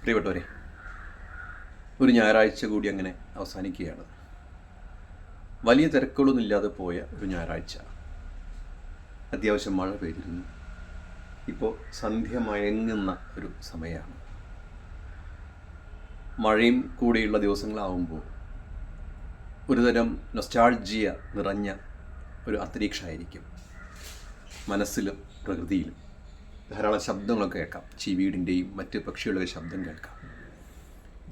പ്രിയപ്പെട്ടവരെ ഒരു ഞായറാഴ്ച കൂടി അങ്ങനെ അവസാനിക്കുകയാണ്. വലിയ തിരക്കുകളൊന്നും ഇല്ലാതെ പോയ ഒരു ഞായറാഴ്ച. അത്യാവശ്യം മഴ പെയ്തിരുന്നു. ഇപ്പോൾ സന്ധ്യ മയങ്ങുന്ന ഒരു സമയമാണ്. മഴയും കൂടിയുള്ള ദിവസങ്ങളാവുമ്പോൾ ഒരുതരം നൊസ്റ്റാൾജിയ നിറഞ്ഞ ഒരു അന്തരീക്ഷമായിരിക്കും മനസ്സിലും പ്രകൃതിയിലും. ധാരാളം ശബ്ദങ്ങളൊക്കെ കേൾക്കാം. ചീവീടിന്റെയും മറ്റ് പക്ഷികളുടെ ശബ്ദം കേൾക്കാം.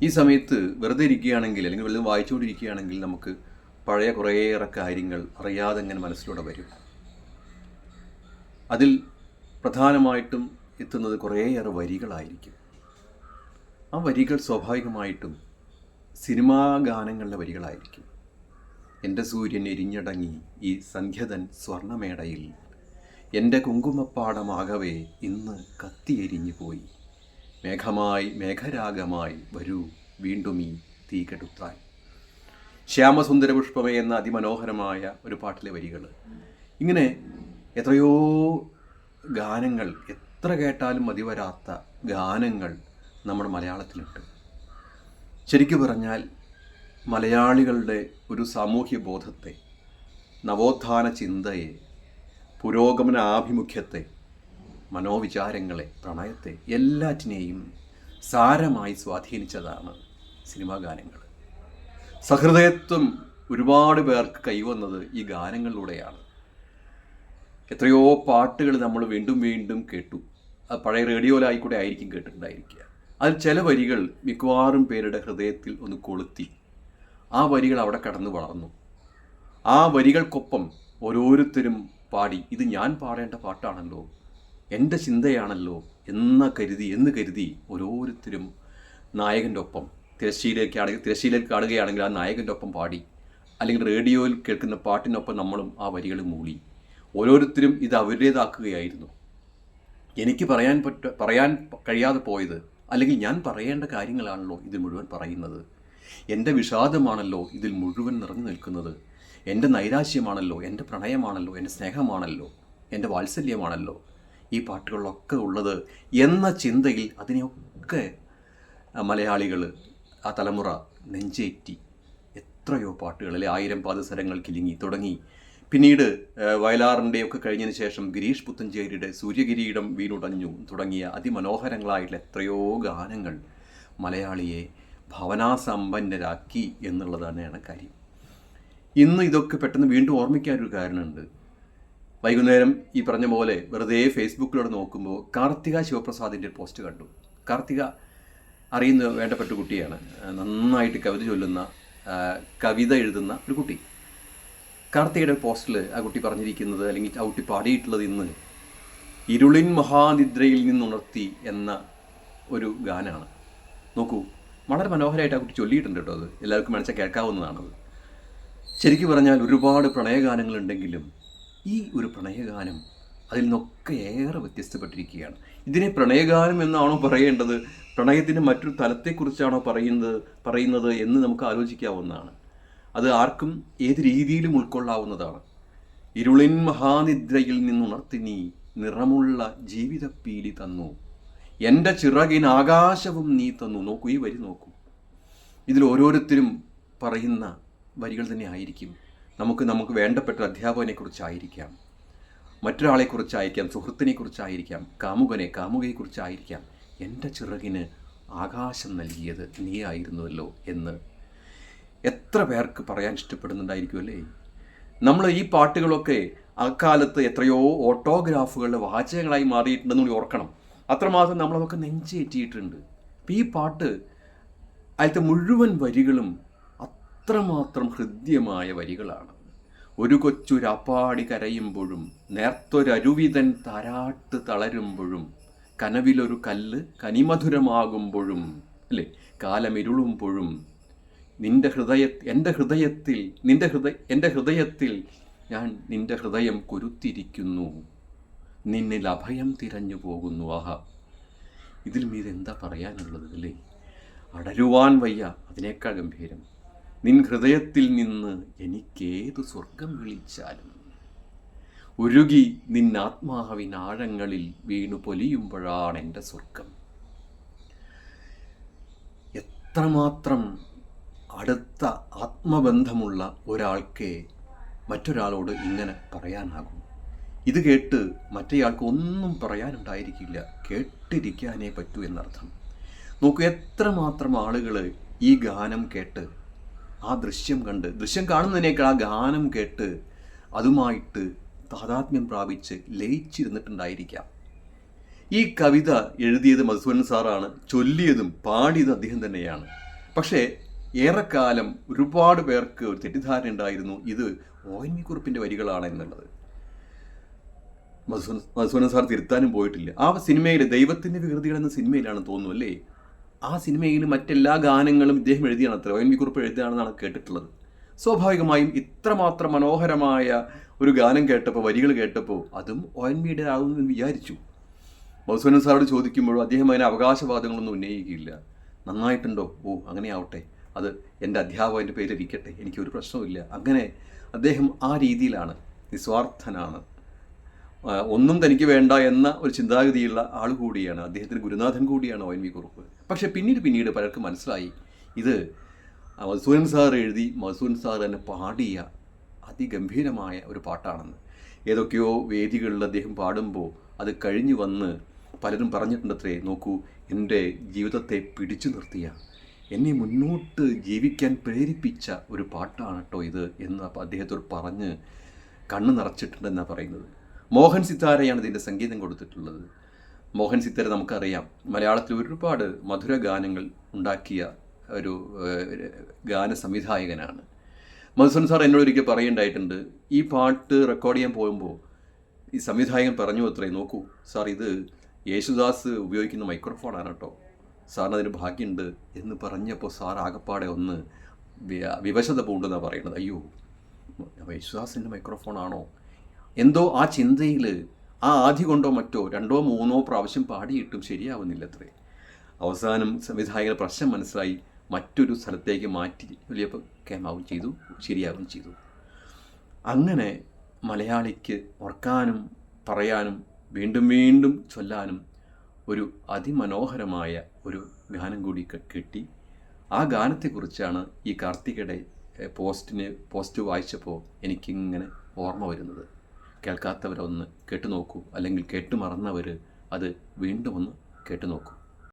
ഈ സമയത്ത് വെറുതെ ഇരിക്കുകയാണെങ്കിൽ അല്ലെങ്കിൽ വെറുതെ വായിച്ചുകൊണ്ടിരിക്കുകയാണെങ്കിൽ നമുക്ക് പഴയ കുറേയേറെ കാര്യങ്ങൾ അറിയാതെ ഇങ്ങനെ മനസ്സിലൂടെ വരും. അതിൽ പ്രധാനമായിട്ടും എത്തുന്നത് കുറേയേറെ വരികളായിരിക്കും. ആ വരികൾ സ്വാഭാവികമായിട്ടും സിനിമാ ഗാനങ്ങളിലെ വരികളായിരിക്കും. എന്റെ സൂര്യൻ എരിഞ്ഞടങ്ങി ഈ സന്ധ്യതൻ സ്വർണമേടയിൽ എന്റെ കുങ്കുമപ്പാടമാകവേ ഇന്ന് കത്തിയെരിഞ്ഞു പോയി. മേഘമായി മേഘരാഗമായി വരൂ വീണ്ടും ഈ തീ കെടുത്താൻ ശ്യാമസുന്ദര പുഷ്പമേ എന്ന അതിമനോഹരമായ ഒരു പാട്ടിലെ വരികൾ ഇങ്ങനെ എത്രയോ ഗാനങ്ങൾ എത്ര കേട്ടാലും മതി വരാത്ത ഗാനങ്ങൾ നമ്മുടെ മലയാളത്തിലുണ്ട്. ശരിക്കു പറഞ്ഞാൽ മലയാളികളുടെ ഒരു സാമൂഹ്യ ബോധത്തെ നവോത്ഥാന ചിന്തയെ പുരോഗമന ആഭിമുഖ്യത്തെ മനോവിചാരങ്ങളെ പ്രണയത്തെ എല്ലാറ്റിനെയും സാരമായി സ്വാധീനിച്ചതാണ് സിനിമാ ഗാനങ്ങൾ. സഹൃദയത്വം ഒരുപാട് പേർക്ക് കൈവന്നത് ഈ ഗാനങ്ങളിലൂടെയാണ്. എത്രയോ പാട്ടുകൾ നമ്മൾ വീണ്ടും വീണ്ടും കേട്ടു. അത് പഴയ റേഡിയോയിലായിക്കൂടെ ആയിരിക്കും കേട്ടിട്ടുണ്ടായിരിക്കുക. അതിൽ ചില വരികൾ മിക്കവാറും പേരുടെ ഹൃദയത്തിൽ ഒന്ന് കൊളുത്തി. ആ വരികൾ അവിടെ കടന്നു വളർന്നു. ആ വരികൾക്കൊപ്പം ഓരോരുത്തരും പാടി. ഇത് ഞാൻ പാടേണ്ട പാട്ടാണല്ലോ. എന്റെ ചിന്തയാണല്ലോ എന്ന കരുതി എന്ന് കരുതി ഓരോരുത്തരും നായകന്റെ ഒപ്പം തിരശ്ശീലയ്ക്കാണെങ്കിൽ തിരശ്ശീലയിൽ കാണുകയാണെങ്കിൽ ആ നായകന്റെ ഒപ്പം പാടി. അല്ലെങ്കിൽ റേഡിയോയിൽ കേൾക്കുന്ന പാട്ടിനൊപ്പം നമ്മളും ആ വരികൾ മൂളി ഓരോരുത്തരും ഇത് അവരുടേതാക്കുകയായിരുന്നു. എനിക്ക് പറയാൻ പറ്റ പറയാൻ കഴിയാതെ പോയത് അല്ലെങ്കിൽ ഞാൻ പറയേണ്ട കാര്യങ്ങളാണല്ലോ ഇതിൽ മുഴുവൻ പറയുന്നത്. എന്റെ വിഷാദമാണല്ലോ ഇതിൽ മുഴുവൻ നിറഞ്ഞു നിൽക്കുന്നത്. എന്റെ നൈരാശ്യമാണല്ലോ എന്റെ പ്രണയമാണല്ലോ എന്റെ സ്നേഹമാണല്ലോ എന്റെ വാത്സല്യമാണല്ലോ. ഈ പാട്ടുകളിലൊക്കെ ഉള്ളത് എന്ന ചിന്തയിൽ അതിനെയൊക്കെ മലയാളികൾ ആ തലമുറ നെഞ്ചേറ്റി എത്രയോ പാട്ടുകൾ അല്ലെ ആയിരം പാദസരങ്ങൾ കിലുങ്ങി തുടങ്ങി. പിന്നീട് വയലാറിന്റെയൊക്കെ കഴിഞ്ഞതിന് ശേഷം ഗിരീഷ് പുത്തഞ്ചേരിയുടെ സൂര്യകിരീടം വീണുടഞ്ഞു തുടങ്ങിയ അതിമനോഹരങ്ങളായിട്ടുള്ള എത്രയോ ഗാനങ്ങൾ മലയാളിയെ ഭവനാസമ്പന്നരാക്കി എന്നുള്ളത് തന്നെയാണ് കാര്യം. ഇന്ന് ഇതൊക്കെ പെട്ടെന്ന് വീണ്ടും ഓർമ്മിക്കാനൊരു കാരണമുണ്ട്. വൈകുന്നേരം ഈ പറഞ്ഞ പോലെ വെറുതെ ഫേസ്ബുക്കിലൂടെ നോക്കുമ്പോൾ കാർത്തിക ശിവപ്രസാദിന്റെ പോസ്റ്റ് കണ്ടു. കാർത്തിക അറിയുന്ന വേണ്ടപ്പെട്ട കുട്ടിയാണ്. നന്നായിട്ട് കവിത ചൊല്ലുന്ന കവിത എഴുതുന്ന ഒരു കുട്ടി. കാർത്തികയുടെ പോസ്റ്റിൽ ആ കുട്ടി പറഞ്ഞിരിക്കുന്നത് അല്ലെങ്കിൽ ആ കുട്ടി പാടിയിട്ടുള്ളത് ഇന്ന് ഇരുളിൻ മഹാനിദ്രയിൽ നിന്നുണർത്തി എന്ന ഒരു ഗാനാണ്. നോക്കൂ വളരെ മനോഹരമായിട്ട് ആ കുട്ടി ചൊല്ലിയിട്ടുണ്ട് കേട്ടോ അത്. എല്ലാവർക്കും മനസ്സിൽ കേൾക്കാവുന്നതാണത്. ശരിക്കും പറഞ്ഞാൽ ഒരുപാട് പ്രണയഗാനങ്ങളുണ്ടെങ്കിലും ഈ ഒരു പ്രണയഗാനം അതിൽ നിന്നൊക്കെ ഏറെ വ്യത്യസ്തപ്പെട്ടിരിക്കുകയാണ്. ഇതിനെ പ്രണയഗാനം എന്നാണോ പറയേണ്ടത്? പ്രണയത്തിന്റെ മറ്റൊരു തലത്തെക്കുറിച്ചാണോ പറയുന്നത്? പറയുന്നത് എന്ന് നമുക്ക് ആലോചിക്കാവുന്നതാണ്. അത് ആർക്കും ഏത് രീതിയിലും ഉൾക്കൊള്ളാവുന്നതാണ്. ഇരുളിൻ മഹാനിദ്രയിൽ നിന്നുണർത്തി നീ നിറമുള്ള ജീവിതപ്പീലി തന്നു. എന്റെ ചിറകിന് ആകാശവും നീ തന്നു. നോക്കൂ ഈ വരി നോക്കൂ. ഇതിൽ ഓരോരുത്തരും പറയുന്ന വരികൾ തന്നെ ആയിരിക്കും. നമുക്ക് നമുക്ക് വേണ്ടപ്പെട്ട അധ്യാപകനെക്കുറിച്ചായിരിക്കാം. മറ്റൊരാളെക്കുറിച്ചായിരിക്കാം സുഹൃത്തിനെക്കുറിച്ചായിരിക്കാം കാമുകനെ കാമുകയെക്കുറിച്ചായിരിക്കാം. എന്റെ ചിറകിന് ആകാശം നൽകിയത് നീ ആയിരുന്നുവല്ലോ എന്ന് എത്ര പേർക്ക് പറയാൻ ഇഷ്ടപ്പെടുന്നുണ്ടായിരിക്കും അല്ലേ? നമ്മൾ ഈ പാട്ടുകളൊക്കെ അക്കാലത്ത് എത്രയോ ഓട്ടോഗ്രാഫുകളുടെ വാചകങ്ങളായി മാറിയിട്ടുണ്ടെന്ന് കൂടി ഓർക്കണം. അത്രമാത്രം നമ്മളതൊക്കെ നെഞ്ചേറ്റിയിട്ടുണ്ട്. അപ്പം ഈ പാട്ട് അതിലത്തെ മുഴുവൻ വരികളും അത്രമാത്രം ഹൃദ്യമായ വരികളാണ്. ഒരു കൊച്ചു രാപ്പാടി കരയുമ്പോഴും നേർത്തൊരരുവിതൻ താരാട്ട് തളരുമ്പോഴും കനവിലൊരു കല്ല് കനിമധുരമാകുമ്പോഴും അല്ലേ? കാലമിരുളുമ്പോഴും നിന്റെ ഹൃദയ എന്റെ ഹൃദയത്തിൽ നിന്റെ ഹൃദയ എന്റെ ഹൃദയത്തിൽ ഞാൻ നിന്റെ ഹൃദയം കുരുത്തിരിക്കുന്നു. നിന്നിൽ അഭയം തിരഞ്ഞു പോകുന്നു. ആഹാ. ഇതിൽ മീതെന്താ പറയാനുള്ളത് അല്ലേ? അടരുവാൻ വയ്യ അതിനേക്കാൾ ഗംഭീരം. നിൻ ഹൃദയത്തിൽ നിന്ന് എനിക്കേതു സ്വർഗം വിളിച്ചാലും? ഉരുകി നിന്നാത്മാവിനാഴങ്ങളിൽ വീണു പൊലിയുമ്പോഴാണ് എന്റെ സ്വർഗം എത്രമാത്രം അടുത്ത ആത്മബന്ധമുള്ള ഒരാൾക്കേ മറ്റൊരാളോട് ഇങ്ങനെ പറയാനാകും? ഇത് കേട്ട് മറ്റേയാൾക്ക് ഒന്നും പറയാനുണ്ടായിരിക്കില്ല. കേട്ടിരിക്കാനേ പറ്റൂ എന്നർത്ഥം. നോക്കൂ എത്രമാത്രം ആളുകൾ ഈ ഗാനം കേട്ട് ആ ദൃശ്യം കണ്ട് ദൃശ്യം കാണുന്നതിനേക്കാൾ ആ ഗാനം കേട്ട് അതുമായിട്ട് താതാത്മ്യം പ്രാപിച്ച് ലയിച്ചിരുന്നിട്ടുണ്ടായിരിക്കാം. ഈ കവിത എഴുതിയത് മധുസൂദൻ സാറാണ് ചൊല്ലിയതും പാടിയതും അദ്ദേഹം തന്നെയാണ്. പക്ഷേ ഏറെക്കാലം ഒരുപാട് പേർക്ക് ഒരു തെറ്റിദ്ധാരണ ഉണ്ടായിരുന്നു ഇത് ഒ കുറിപ്പിന്റെ വരികളാണ് എന്നുള്ളത്. മധുസൂദൻ സാർ തിരുത്താനും പോയിട്ടില്ല. ആ സിനിമയിൽ ദൈവത്തിന്റെ വികൃതികൾ എന്ന സിനിമയിലാണ് തോന്നുന്നു അല്ലേ? ആ സിനിമയിൽ മറ്റെല്ലാ ഗാനങ്ങളും ഇദ്ദേഹം എഴുതിയാണ് അത്ര വി കുറിപ്പ് എഴുതിയാണെന്നാണ് കേട്ടിട്ടുള്ളത്. സ്വാഭാവികമായും ഇത്രമാത്രം മനോഹരമായ ഒരു ഗാനം കേട്ടപ്പോൾ വരികൾ കേട്ടപ്പോൾ അതും ഒ എൻ വിയുടെ ആകുമെന്ന് വിചാരിച്ചു. മധുസൂദൻ സാറോട് ചോദിക്കുമ്പോഴും അദ്ദേഹം അതിന് അവകാശവാദങ്ങളൊന്നും ഉന്നയിക്കുകയില്ല. നന്നായിട്ടുണ്ടോ? ഓ അങ്ങനെ ആവട്ടെ അത് എന്റെ അധ്യാപകന്റെ പേരിലിരിക്കട്ടെ. എനിക്കൊരു പ്രശ്നവുമില്ല. അങ്ങനെ അദ്ദേഹം ആ രീതിയിലാണ് നിസ്വാർത്ഥനാണ്. ഒന്നും തനിക്ക് വേണ്ട എന്ന ഒരു ചിന്താഗതിയുള്ള ആൾ കൂടിയാണ് അദ്ദേഹത്തിന് ഗുരുനാഥൻ കൂടിയാണ് ഒ എൻ വി കുറുപ്പ്. പക്ഷേ പിന്നീട് പിന്നീട് പലർക്കും മനസ്സിലായി ഇത് മധുസൂരൻ സാർ എഴുതി മധുസൂരൻ സാർ തന്നെ പാടിയ അതിഗംഭീരമായ ഒരു പാട്ടാണെന്ന്. ഏതൊക്കെയോ വേദികളിൽ അദ്ദേഹം പാടുമ്പോൾ അത് കഴിഞ്ഞു വന്ന് പലരും പറഞ്ഞിട്ടുണ്ടത്രേ നോക്കൂ എന്റെ ജീവിതത്തെ പിടിച്ചു നിർത്തിയ എന്നെ മുന്നോട്ട് ജീവിക്കാൻ പ്രേരിപ്പിച്ച ഒരു പാട്ടാണ് കേട്ടോ ഇത് എന്ന് അദ്ദേഹത്തോട് പറഞ്ഞ് കണ്ണ് നിറച്ചിട്ടുണ്ടെന്നാണ് പറയുന്നത്. മോഹൻ സിത്താരയാണ് ഇതിന്റെ സംഗീതം കൊടുത്തിട്ടുള്ളത്. മോഹൻ സിത്താര നമുക്കറിയാം. മലയാളത്തിൽ ഒരുപാട് മധുര ഗാനങ്ങൾ ഉണ്ടാക്കിയ ഒരു ഗാന സംവിധായകനാണ്. മധുസൂൻ സാർ എന്നോട് ഒരിക്കൽ ഈ പാട്ട് റെക്കോർഡ് ചെയ്യാൻ പോകുമ്പോൾ ഈ സംവിധായകൻ പറഞ്ഞു അത്രേ നോക്കൂ സാർ ഇത് യേശുദാസ് ഉപയോഗിക്കുന്ന മൈക്രോഫോണാണ് കേട്ടോ. സാറിന് അതിന് ഭാഗ്യമുണ്ട് എന്ന് പറഞ്ഞപ്പോൾ സാർ ആകപ്പാടെ ഒന്ന് വിവശത പൂണ്ടെന്നാണ് പറയുന്നത് അയ്യോ യേശുദാസിന്റെ മൈക്രോഫോണാണോ? എന്തോ ആ ചിന്തയിൽ ആ ആദ്യ കൊണ്ടോ മറ്റോ രണ്ടോ മൂന്നോ പ്രാവശ്യം പാടിയിട്ടും ശരിയാവുന്നില്ല അത്രേ അവസാനം സംവിധായകൻ പ്രശ്നം മനസ്സിലായി മറ്റൊരു സ്ഥലത്തേക്ക് മാറ്റി വലിയപ്പോൾ കേമാവും ചെയ്തു ശരിയാവുകയും ചെയ്തു. അങ്ങനെ മലയാളിക്ക് ഓർക്കാനും പറയാനും വീണ്ടും വീണ്ടും ചൊല്ലാനും ഒരു അതിമനോഹരമായ ഒരു ഗാനം കൂടി കിട്ടി. ആ ഗാനത്തെക്കുറിച്ചാണ് ഈ കാർത്തികയുടെ പോസ്റ്റിന് പോസ്റ്റ് വായിച്ചപ്പോൾ എനിക്കിങ്ങനെ ഓർമ്മ വരുന്നത്. കേൾക്കാത്തവരൊന്ന് കേട്ടു നോക്കൂ അല്ലെങ്കിൽ കേട്ടു മറന്നവർ അത് വീണ്ടും ഒന്ന് കേട്ടു നോക്കൂ